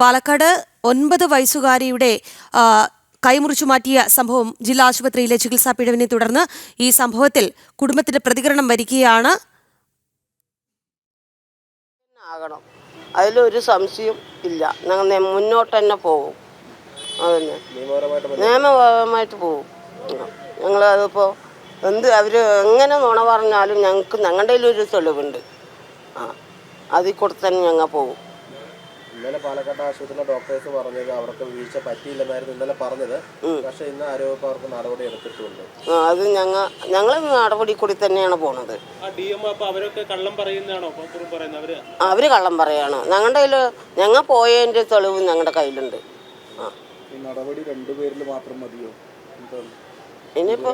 പാലക്കാട് ഒൻപത് വയസ്സുകാരിയുടെ കൈമുറിച്ചു മാറ്റിയ സംഭവം ജില്ലാ ആശുപത്രിയിലെ ചികിത്സാ പിഴവിനെ തുടർന്ന് ഈ സംഭവത്തിൽ കുടുംബത്തിന്റെ പ്രതികരണം വരികയാണ്. ആകണം. അതിലൊരു സംശയം ഇല്ല. ഞങ്ങൾ മുന്നോട്ട് തന്നെ പോകും. അതന്നെ. നിയമപരമായിട്ട് പോകും. ഞങ്ങൾ അതിപ്പോൾ എന്ത് അവർ എങ്ങനെ നുണ പറഞ്ഞാലും ഞങ്ങൾക്ക് ഞങ്ങളുടെ ഒരു തെളിവുണ്ട്. ആ അതിൽ കൂടെ തന്നെ ഞങ്ങൾ പോകും. ഇന്നലെ പാലക്കാട് ആശുപത്രിയിലെ ഡോക്ടേഴ്സ് പറഞ്ഞത് അവർക്ക് വീഴ്ച പറ്റിയില്ലെന്നായിരുന്നു ഇന്നലെ പറഞ്ഞത്. പക്ഷെ ഇന്ന് ആരോഗ്യ അവർക്ക് നടപടി എടുത്തിട്ടുണ്ട്. ആ, അത് ഞങ്ങൾ ഞങ്ങൾ നടപടി കൂടി തന്നെയാണ് പോണത്. അവരൊക്കെ കള്ളം പറയുന്നതാണോ? ഇപ്പൊ അവർ? കള്ളം പറയാണ്. ഞങ്ങളുടെ കയ്യിൽ ഞങ്ങൾ പോയതിന്റെ തെളിവ് ഞങ്ങളുടെ കയ്യിലുണ്ട്. ആ. ഈ നടപടി രണ്ടുപേരിൽ മാത്രം മതിയോ? ഇനിയിപ്പോ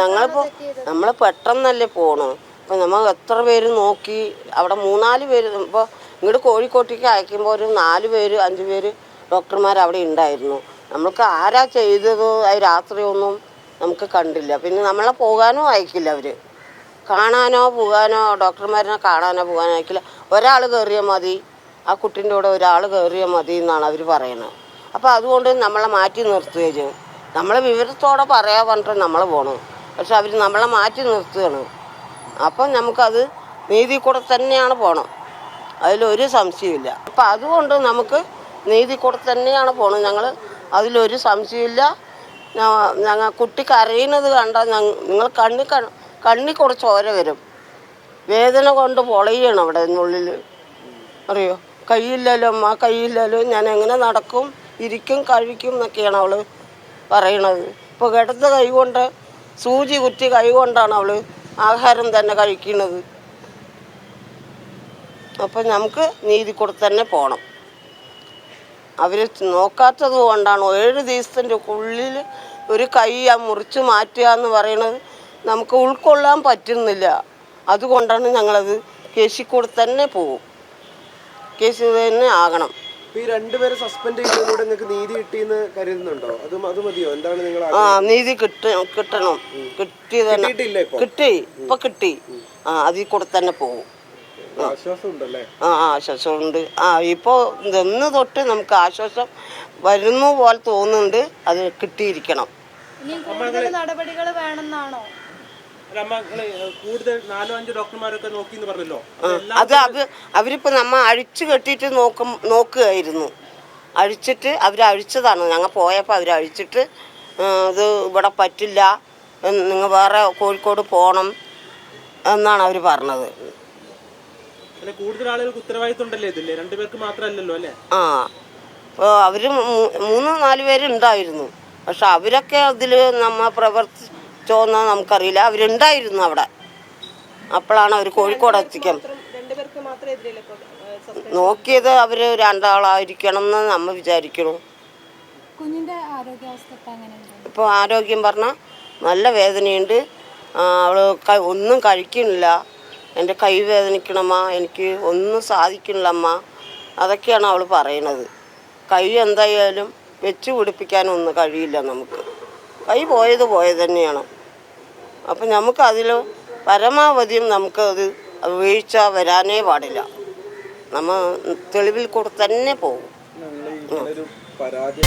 ഞങ്ങളിപ്പോ നമ്മൾ പെട്ടെന്നല്ലേ പോണു. അപ്പൊ നമ്മൾ എത്ര പേര് നോക്കി അവിടെ മൂന്നാൽ പേര് ഇപ്പോൾ ഇങ്ങോട്ട് കോഴിക്കോട്ടേക്ക് അയക്കുമ്പോൾ ഒരു നാല് പേര് അഞ്ച് പേര് ഡോക്ടർമാർ അവിടെ ഉണ്ടായിരുന്നു നമ്മൾക്ക് ആരാ ചെയ്തത്? അത് രാത്രിയൊന്നും നമുക്ക് കണ്ടില്ല. പിന്നെ നമ്മളെ പോകാനോ അയക്കില്ല അവർ കാണാനോ പോകാനോ ഡോക്ടർമാരിനെ കാണാനോ പോകാനോ അയക്കില്ല. ഒരാൾ കയറിയാൽ മതി. ആ കുട്ടീന്റെ കൂടെ ഒരാൾ കയറിയാൽ മതി എന്നാണ് അവർ പറയുന്നത് അപ്പോൾ അതുകൊണ്ട് നമ്മളെ മാറ്റി നിർത്തുകയും ചെയ്യും നമ്മളെ വിവരത്തോടെ പറയാൻ പറഞ്ഞിട്ട് നമ്മൾ പോകണം പക്ഷെ അവർ നമ്മളെ മാറ്റി നിർത്തുകയാണ്. അപ്പം നമുക്കത് നീതി കൂടെ തന്നെയാണ് പോകണം അതിലൊരു സംശയമില്ല അപ്പം അതുകൊണ്ട് നമുക്ക് നീതി കൂടെ തന്നെയാണ് പോകുന്നത് ഞങ്ങൾ അതിലൊരു സംശയമില്ല ഞങ്ങൾ കുട്ടി കരയുന്നത് കണ്ടാൽ നിങ്ങൾ കണ്ണി കണ്ണി കുറച്ച് ചോര വരും. വേദന കൊണ്ട് പൊളയാണ് അവിടെ ഉള്ളിൽ അറിയോ? കൈയില്ലല്ലോ അമ്മ കൈയില്ലല്ലോ. ഞാൻ എങ്ങനെ നടക്കും ഇരിക്കും കഴിക്കും എന്നൊക്കെയാണ് അവൾ പറയണത്. ഇപ്പോൾ കിടത്ത കൈ കൊണ്ട് സൂചി കുറ്റി കൈ കൊണ്ടാണ് അവൾ ആഹാരം തന്നെ കഴിക്കുന്നത്. അപ്പം നമുക്ക് നീതി കൊടുത്ത് തന്നെ പോകണം അവർ നോക്കാത്തത് കൊണ്ടാണ് ഏഴ് ദിവസത്തിന്റെ ഉള്ളിൽ ഒരു കൈ ആ മുറിച്ച് മാറ്റുക എന്ന് പറയുന്നത് നമുക്ക് ഉൾക്കൊള്ളാൻ പറ്റുന്നില്ല. അതുകൊണ്ടാണ് ഞങ്ങളത് കേശി കൂടെ തന്നെ പോകും കേസ് തന്നെ ആകണം. ഈ രണ്ടുപേരെ സസ്പെൻഡ് നിങ്ങൾക്ക് നീതി കിട്ടിയെന്ന് കരുതുന്നുണ്ടോ? അത് അത് മതിയോ? എന്താണ് നിങ്ങൾ ആ നീതി കിട്ട കിട്ടണം. കിട്ടി കിട്ടി. ഇപ്പൊ കിട്ടി. ആ അതിൽ കൂടെ തന്നെ പോകും ആ ആശ്വാസമുണ്ട്. ആ ഇപ്പോൾ ഇന്ന് തൊട്ട് നമുക്ക് ആശ്വാസം വരുന്നു പോലെ തോന്നുന്നുണ്ട്. അത് കിട്ടിയിരിക്കണം. നടപടികൾ വേണമെന്നാണോ? അത് കൂടുതൽ നാലോ അഞ്ചോ ഡോക്ടർമാരൊക്കെ നോക്കി എന്ന് പറഞ്ഞല്ലോ. ആ, അത് അവരിപ്പോ നമ്മ അഴിച്ചു കെട്ടിയിട്ട് നോക്കും നോക്കുകയായിരുന്നു. അഴിച്ചിട്ട് അവർ അഴിച്ചതാണ്. ഞങ്ങൾ പോയപ്പോൾ അവർ അഴിച്ചിട്ട് ഇത് ഇവിടെ പറ്റില്ല. നിങ്ങൾ വേറെ കോഴിക്കോട് പോകണം എന്നാണ് അവർ പറഞ്ഞത്. അല്ല കൂടുതൽ ആളുകൾക്ക് ഉത്തരവാദിത്വം ഉണ്ടല്ലേ ഇതില്ലേ രണ്ടുപേർക്ക് മാത്രമല്ലല്ലോ അല്ലേ? ആ. അവർ മൂന്ന് നാല് പേരുണ്ടായിരുന്നു. പക്ഷെ അവരൊക്കെ അതിൽ നമ്മ പ്രവർത്തിച്ചോന്ന് നമുക്കറിയില്ല. അവരുണ്ടായിരുന്നു അവിടെ. അപ്പോഴാണ് അവർ കോഴിക്കോട് എത്തിക്കാൻ നോക്കിയത് അവർ രണ്ടാളായിരിക്കണം എന്ന് നമ്മ വിചാരിക്കണു ഇപ്പൊ ഇപ്പോൾ ആരോഗ്യം പറഞ്ഞ നല്ല വേദനയുണ്ട്. അവൾ ഒന്നും കഴിക്കണില്ല എന്റെ കൈ വേദനിക്കണമ്മ എനിക്ക് ഒന്നും സാധിക്കണില്ലമ്മ അതൊക്കെയാണ് അവൾ പറയണത്. കൈ എന്തായാലും വെച്ച് പിടിപ്പിക്കാനൊന്നും കഴിയില്ല നമുക്ക്. കൈ പോയത് പോയത് തന്നെയാണ്. അപ്പം നമുക്ക് അതിൽ പരമാവധിയും നമുക്കത് വീഴ്ച വരാനേ പാടില്ല. നമ്മൾ തെളിവിൽ കൂടെ തന്നെ പോകും. പരാതി